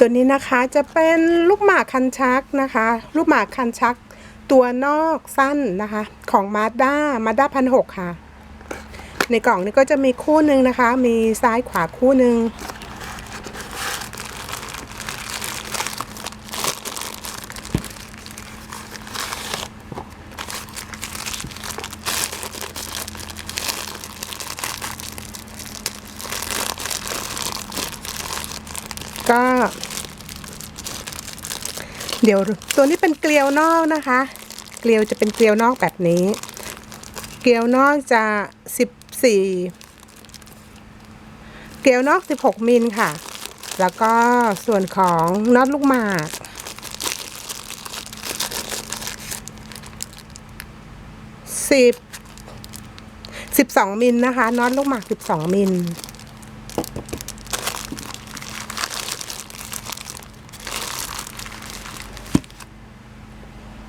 ตัวนี้นะคะจะเป็นลูกหมากคันชักนะคะ ลูกหมากคันชัก ตัวนอกสั้นนะคะ ของมาด้ามาด้าพันหกค่ะ ในกล่องนี้ก็จะมีคู่หนึ่งนะคะ มีซ้ายขวาคู่หนึ่ง ก็ เดี๋ยวตัวนี้เป็นเกลียวนอกนะคะ เกลียวจะเป็นเกลียวนอกแบบนี้ เกลียวนอกจะสิบสี่เกลียวนอกสิบหกมิลค่ะ แล้วก็ส่วนของน็อตลูกหมากสิบสิบสองมิลนะคะน็อตลูกหมากสิบสองมิล